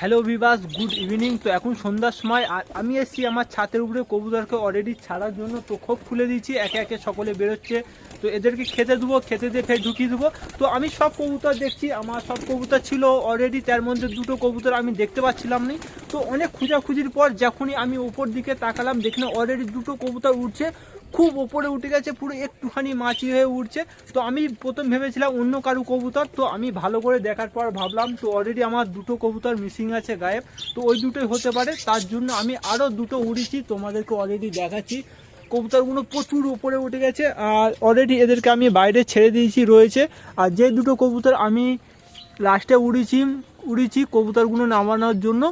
Hello বিবাস good evening তো এখন সন্ধ্যার সময় আমি এসেছি আমার ছাতের উপরে। কবুতরকে অলরেডি ছাড়ার জন্য তো খোপ খুলে দিয়েছি। একে একে সকলে বেরোচ্ছে। তো এদেরকে খেতে দেবো, খেতে দিয়ে ফের ঢুকিয়ে দেবো। তো আমি সব কবুতর দেখছি, আমার সব কবুতর ছিল অলরেডি তার মধ্যে দুটো কবুতর আমি দেখতে পাচ্ছিলাম না। তো অনেক খোঁজাখুঁজির পর, যখনই আমি উপর দিকে তাকালাম, দেখলাম অলরেডি দুটো কবুতর উঠছে খুব ওপরে উঠে গেছে, পুরো একটুখানি মাছি হয়ে উঠছে। তো আমি প্রথম ভেবেছিলাম অন্য কারু কবুতর, তো আমি ভালো করে দেখার পর ভাবলাম, তো অলরেডি আমার দুটো কবুতর মিসিং আছে গায়েব। তো ওই দুটোই হতে পারে, তার জন্য আমি আরও দুটো উড়িছি তোমাদেরকে অলরেডি দেখাচ্ছি। কবুতরগুলো প্রচুর উপরে উঠে গেছে, আর অলরেডি এদেরকে আমি বাইরে ছেড়ে দিয়েছি, রয়েছে। আর যে দুটো কবুতর আমি লাস্টে উড়িছি উড়িছি কবুতরগুলো নামানোর জন্য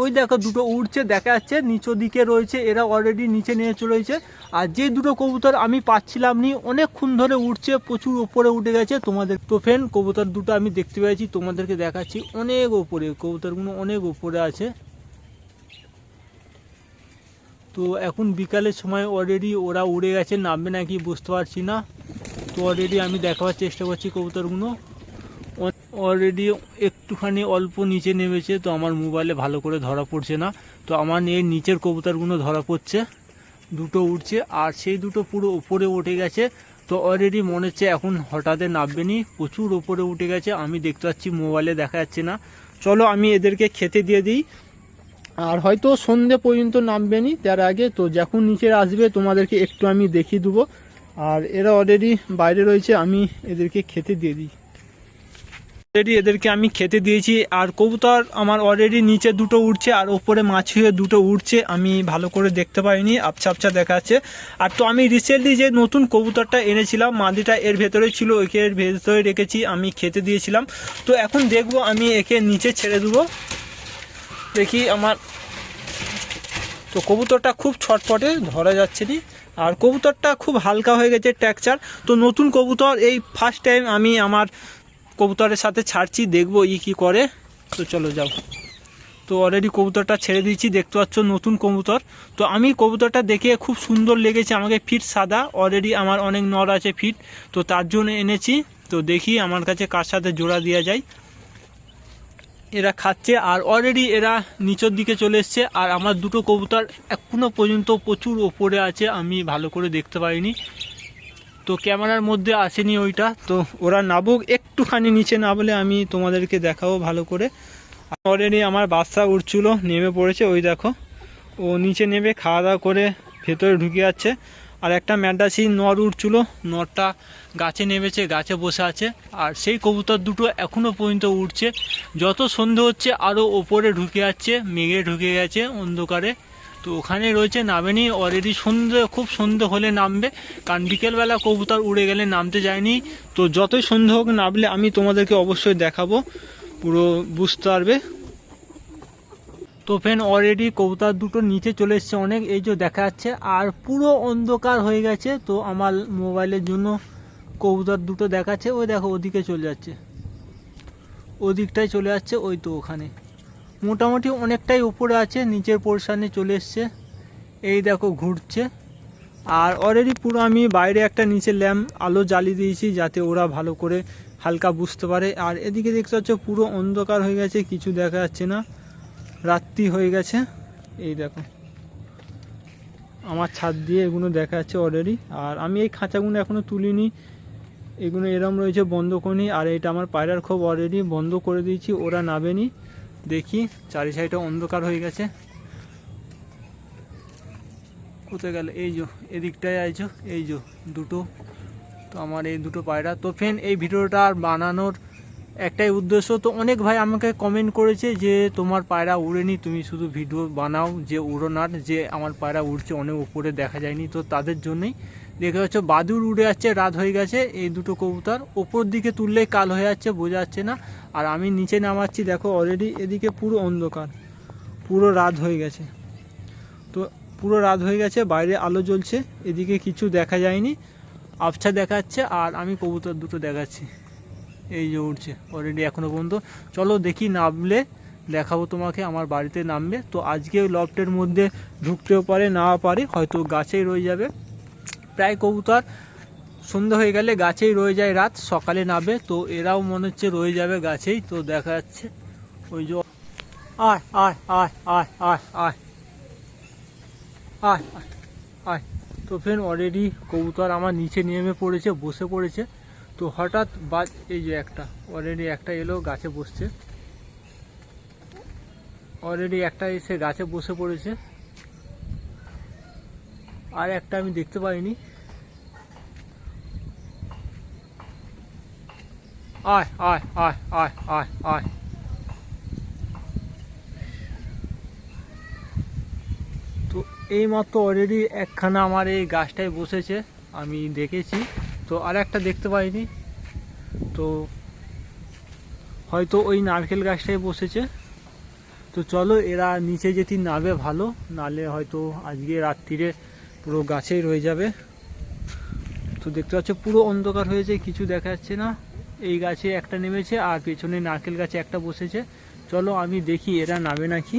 ওই দেখো দুটো উড়ছে দেখা যাচ্ছে নিচের দিকে রয়েছে, এরা অলরেডি নিচে নিয়ে চলেছে আর যে দুটো কবুতর আমি পাচ্ছিলাম নি, অনেকক্ষণ ধরে উঠছে প্রচুর উপরে উঠে গেছে। তোমাদের তো ফ্রেন্ড কবুতর দুটো আমি দেখতে পেয়েছি, তোমাদেরকে দেখাচ্ছি। অনেক ওপরে, কবুতরগুলো অনেক ওপরে আছে। তো এখন বিকালের সময় অলরেডি ওরা উড়ে গেছে, নামবে নাকি বুঝতে পারছি না। তো অলরেডি আমি দেখাবার চেষ্টা করছি কবুতরগুলো। অলরেডি একটুখানি অল্প নিচে নেমেছে, তো আমার মোবাইলে ভালো করে ধরা পড়ছে না। তো আমার এই নিচের কবুতরগুলো ধরা পড়ছে, দুটো উঠছে আর সেই দুটো পুরো ওপরে উঠে গেছে। তো অলরেডি মনে হচ্ছে এখন হঠাৎ নামবে নি প্রচুর ওপরে উঠে গেছে, আমি দেখতে পাচ্ছি মোবাইলে দেখা যাচ্ছে না। চলো আমি এদেরকে খেতে দিয়ে দিই। আর হয়তো সন্ধে পর্যন্ত নামবে নি তার আগে তো যখন নিচে আসবে তোমাদেরকে একটু আমি দেখিয়ে দেবো। আর এরা অলরেডি বাইরে রয়েছে, আমি এদেরকে খেতে দিয়ে দিই। অলরেডি এদেরকে আমি খেতে দিয়েছি। আর কবুতর আমার অলরেডি নিচে দুটো উঠছে আর ওপরে মাছি হয়ে দুটো উঠছে আমি ভালো করে দেখতে পাইনি। আবছা আবছা দেখাচ্ছে। আর তো আমি রিসেন্টলি যে নতুন কবুতরটা এনেছিলাম, মাদিটা এর ভেতরে ছিল একে এর ভেতরে রেখেছি, আমি খেতে দিয়েছিলাম। তো এখন দেখব আমি একে নিচে ছেড়ে দেবো। দেখি আমার তো কবুতরটা খুব ছটপটে ধরা যাচ্ছে না। আর কবুতরটা খুব হালকা হয়ে গেছে টেক্সচার। তো নতুন কবুতর, এই ফার্স্ট টাইম আমি আমার কবুতরের সাথে ছাড়ছি, দেখব ই কি করে। তো চলো যাও। তো অলরেডি কবুতরটা ছেড়ে দিয়েছি, দেখতে পাচ্ছ নতুন কবুতর। তো আমি কবুতরটা দেখে খুব সুন্দর লেগেছে, আমাকে ফিট সাদা। অলরেডি আমার অনেক নর আছে ফিট, তো তার জন্য এনেছি। তো দেখি আমার কাছে কার সাথে জোড়া দেওয়া যায়। এরা খাচ্ছে, আর অলরেডি এরা নিচের দিকে চলে এসছে, আর আমার দুটো কবুতর এখনও পর্যন্ত প্রচুর ওপরে আছে, আমি ভালো করে দেখতে পাইনি। তো ক্যামেরার মধ্যে আসেনি ওইটা, তো ওরা নাবুক। একটুখানি নিচে না বলে আমি তোমাদেরকে দেখাবো ভালো করে। অলরেডি আমার বাচ্চা উঠছিল, নেমে পড়েছে, ওই দেখো। ও নিচে নেমে খাওয়া দাওয়া করে ভেতরে ঢুকে যাচ্ছে। আর একটা ম্যাডাসি নর উঠছিল, নরটা গাছে নেমেছে, গাছে বসে আছে। আর সেই কবুতর দুটো এখনও পর্যন্ত উঠছে। যত সন্ধে হচ্ছে আরও ওপরে ঢুকে যাচ্ছে, মেঘে ঢুকে গেছে অন্ধকারে। তো ওখানে রয়েছে, নামেনি অলরেডি সন্ধে, খুব সন্ধে হলে নামবে। কারণ বিকেলবেলা কবুতর উড়ে গেলে নামতে যায়নি। তো যতই সন্ধে হোক নামলে আমি তোমাদেরকে অবশ্যই দেখাবো। পুরো বুঝতে পারবে? তো ফ্যান অলরেডি কবুতর দুটো নিচে চলে এসছে অনেক, এই যে দেখা যাচ্ছে, আর পুরো অন্ধকার হয়ে গেছে। তো আমার মোবাইলের জন্য কবুতর দুটো দেখাচ্ছে। ওই দেখো, ওদিকে চলে যাচ্ছে। ওদিকটাই চলে যাচ্ছে, ওই তো ওখানে। মোটামুটি অনেকটাই উপরে আছে, নিচের পোর্শানে চলে এসছে। এই দেখো ঘুরছে। আর অলরেডি পুরো আমি বাইরে একটা নিচে ল্যাম্প আলো জ্বালিয়ে দিয়েছি যাতে ওরা ভালো করে হালকা বুঝতে পারে। আর এদিকে দেখতে পাচ্ছ পুরো অন্ধকার হয়ে গেছে, কিছু দেখা যাচ্ছে না। রাত্রি হয়ে গেছে। এই দেখো। আমার ছাদ দিয়ে এগুলো দেখা যাচ্ছে অলরেডি আর আমি এই খাঁচাগুলো এখনও তুলিনি। এগুলো এরম রয়েছে, বন্ধ করিনি। আর এটা আমার পায়রার খুব অলরেডি বন্ধ করে দিয়েছি, ওরা নাবেনি। দেখি চারি সাইডটা অন্ধকার হয়ে গেছে। কোথায় গেল? এই যো, এদিকটায় আইছো, এই যো, দুটো। তো আমার এই দুটো পায়রা। তো ফ্রেন্ড এই ভিডিওটা আর বানানোর একটাই উদ্দেশ্য, তো অনেক ভাই আমাকে কমেন্ট করেছে যে, তোমার পায়রা উড়েনি তুমি শুধু ভিডিও বানাও, যে উড়োনার, যে আমার পায়রা উড়ছে, অনেক উপরে দেখা যায়নি। তো তাদের জন্যই দেখে হচ্ছে বাদুর উড়ে যাচ্ছে রাত হয়ে গেছে, এই দুটো কবুতর ওপর দিকে তুললেই কাল হয়ে যাচ্ছে, বোঝা যাচ্ছে না। আর আমি নিচে নামাচ্ছি, দেখো অলরেডি এদিকে পুরো অন্ধকার, পুরো রাত হয়ে গেছে। তো পুরো রাত হয়ে গেছে, বাইরে আলো জ্বলছে, এদিকে কিছু দেখা যায়নি, আবছা দেখাচ্ছে, আর আমি কবুতর দুটো দেখাচ্ছি। এই যে উঠছে অলরেডি এখনও পর্যন্ত। চলো দেখি নামলে, দেখাবো তোমাকে, আমার বাড়িতে নামবে। তো আজকে লফটের মধ্যে ঢুকতেও পারে, না পারে, হয়তো গাছেই রয়ে যাবে। প্রায় কবুতর সন্ধ্যা হয়ে গেলে গাছেই রয়ে যায় রাত, সকালে নামবে। তো এরাও মনে হচ্ছে রয়ে যাবে গাছেই, তো দেখা যাচ্ছে। ওই যে, আয় আয় আয় আয় আয় আয়। আয় আয় তো ফ্রেন্ড অলরেডি কবুতর আমার নিচে নেমে পড়েছে, বসে পড়েছে। তো হঠাৎ বাজ, এই যে একটা অলরেডি একটা এলো, গাছে বসছে। অলরেডি একটা এসে গাছে বসে পড়েছে। আর একটা আমি দেখতে পাইনি। আয় আয় আয় আয় আয় আয়। তো এইমাত্র অলরেডি একখানা আমার এই গাছটায় বসেছে, আমি দেখেছি। তো আর একটা দেখতে পাইনি। তো হয়তো ওই নারকেল গাছটায় বসেছে। তো চলো এরা নিচে যেতে নাবে ভালো, নালে হয়তো আজকে রাত্রিরে পুরো গাছেই রয়ে যাবে। তো দেখতে পাচ্ছ পুরো অন্ধকার হয়েছে, কিছু দেখা যাচ্ছে না। এই গাছে একটা নেমেছে আর পেছনে নারকেল গাছে একটা বসেছে। চলো আমি দেখি এরা নামে নাকি।